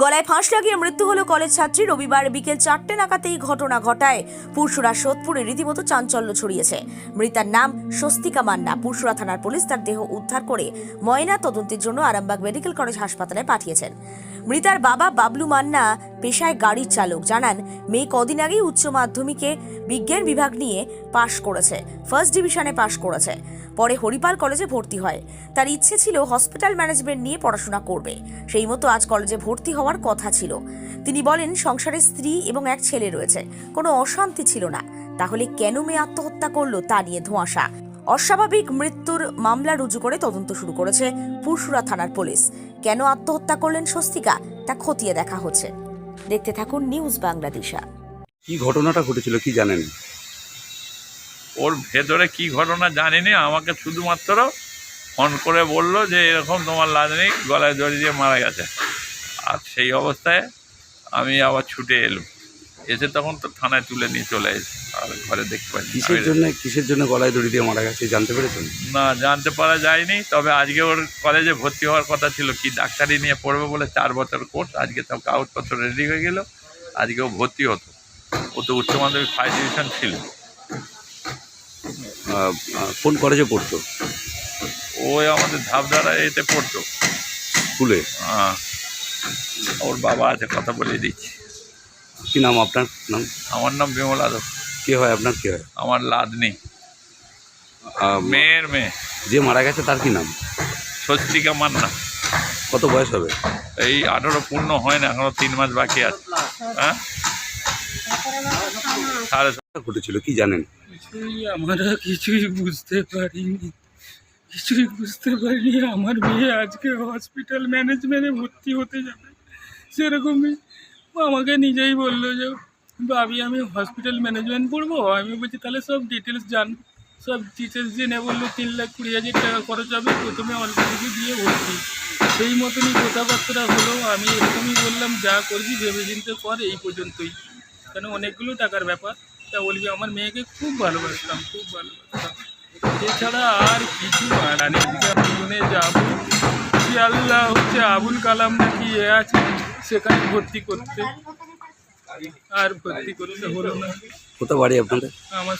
গলায় ফাঁস লাগিয়ে মৃত্যু হলো কলেজ ছাত্রী। রবিবার বিকেল চারটে নাগাতেই ঘটনা ঘটায়। পুরসুরা সোদপুরে রীতিমতো চাঞ্চল্য ছড়িয়েছে। মৃতার নাম স্বস্তিকা মান্না। পুরসুরা থানার পুলিশ তার দেহ উদ্ধার করে ময়না তদন্তের জন্য আরামবাগ মেডিকেল কলেজ হাসপাতালে পাঠিয়েছেন। মৃতার বাবা বাবলু মান্না পেশায় গাড়ির চালক জানান, মেয়ে কদিন আগেই উচ্চ মাধ্যমিকে বিজ্ঞান বিভাগ নিয়ে পাশ করেছে ফার্স্ট ডিভিশনে পাশ করেছে। পরে হরিপাল কলেজে ভর্তি হয়। তার ইচ্ছে ছিল হসপিটাল ম্যানেজমেন্ট নিয়ে পড়াশোনা করবে। সেই মতো আজ কলেজে ভর্তি হওয়ার কথা ছিল। তিনি বলেন, সংসারে স্ত্রী এবং এক ছেলে রয়েছে। কোনো অশান্তি ছিল না। তাহলে কেন মেয়ে আত্মহত্যা করল তা নিয়ে ধোঁয়াশা? অস্বাভাবিক মৃত্যুর মামলা রুজু করে তদন্ত শুরু করেছে পুরসুরা থানার পুলিশ। কেন আত্মহত্যা করলেন স্বস্তিকা? তা খতিয়ে দেখা হচ্ছে। দেখতে থাকুন নিউজ বাংলাদেশা। কি ঘটনাটা ঘটেছিল কি জানেন? ওর ভেতরে কি ঘটনা জানিনি আমাকে শুধুমাত্র ফোন করে বলল যে এরকম তোমার লাদনি গলায় দড়ি দিয়ে মারা গেছে। আর সেই অবস্থায় আমি আবার ছুটে এলাম। এসে তখন তো থানায় তুলে নিয়ে চলে এসে আর ঘরে দেখতে পাইনি। কিসের জন্য কিসের জন্য গলায় দড়ি দিয়ে মারা গেছে জানতে পেরেছেন? না জানতে পারা যায়নি তবে আজকে ওর কলেজে ভর্তি হওয়ার কথা ছিল কি ডাক্তারি নিয়ে পড়বে বলে চার বছর কোর্স আজকে সব কাগজপত্র রেডি হয়ে গেল আজকে ও ভর্তি হতো। ও তো উচ্চ মাধ্যমিক ফার্স্ট ডিভিশন ছিল। কোন কলেজে পড়তো? ওই আমাদের ধাপধারা এতে পড়তো। স্কুলে? হ্যাঁ। ওর বাবা আছে কথা বলে দিচ্ছি। কি নাম আপনার? নাম? আমার নাম বিমল আদব কে হয় আপনার? কে হয়? আমার লাদনি। মেয়ের মেয়ে। যে মারা গেছে তার কি নাম? স্বস্তিকা মান্না। কত বয়স হবে? এই আঠারো পূর্ণ হয় না এখনও তিন মাস বাকি আছে। হ্যাঁ? সাড়ে ঘটেছিল কি জানেন? কিছুই আমরা কিছুই বুঝতে পারিনি। কিছুই বুঝতে পারিনি আমার মেয়ে আজকে হসপিটাল ম্যানেজমেন্টে ভর্তি হতে যাবে। সেরকমই আমাকে নিজেই বলল যে, ভাবি, আমি হসপিটাল ম্যানেজমেন্ট পড়ব আমি বলছি, তাহলে সব ডিটেলস জান। সব ডিটেলস জেনে বলল, তিন লাখ কুড়ি হাজার টাকা খরচ হবে, প্রথমে অল্প কিছু দিয়ে ভর্তি। সেই মতনই কথাবার্তা হলো, আমি এরকমই বললাম, যা করবি ভেবে চিন্তে কর, এই পর্যন্তই। কেন, অনেকগুলো টাকার ব্যাপার। তা বলবি, আমার মেয়েকে খুব ভালোবাসতাম খুব ভালোবাসতাম। এছাড়া আর কিছু আর আমি জীবনে যাব। আল্লাহ, হচ্ছে আবুল কালাম নাকি এ আছে সেখানে ভর্তি করতে আর ভর্তি করতে হলো না। কোথায় বাড়ি আপনাদের? আমার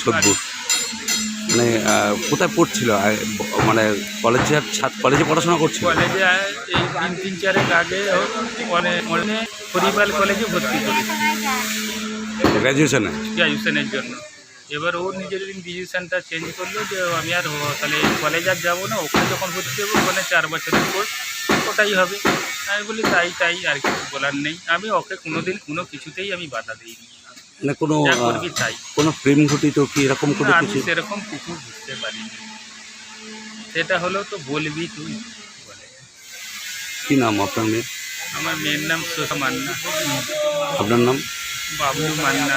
সোদপুর মানে কোথায় পড়ছিল? মানে কলেজে ছাত্র কলেজে পড়াশোনা করছিল? কলেজে এই তিন তিন চারেক আগে অনেক হরিপাল কলেজে ভর্তি করেছি। গ্র্যাজুয়েশনে গ্র্যাজুয়েশনের জন্য। এবার ও নিজের ডিসিশনটা চেঞ্জ করল যে আমি আর তাহলে কলেজ আর যাব না ওখানে যখন ভর্তি হব ওখানে চার বছরের কোর্স ওটাই হবে। আমি বলি তাই তাই আর কিছু বলার নেই। আমি ওকে কোনোদিন কোনো কিছুতেই আমি বাধা দিইনি। মানে কোনো যা করবি তাই। কোনো প্রেম ঘটিত কি এরকম কোনো না, আমি কিছু? সেরকম কিছু বুঝতে পারিনি। সেটা হলো তো বলবি তুই? বলে। কি নাম আপনার মেয়ে আমার মেয়ের নাম সোসা মান্না। আপনার নাম? বাবলু মান্না।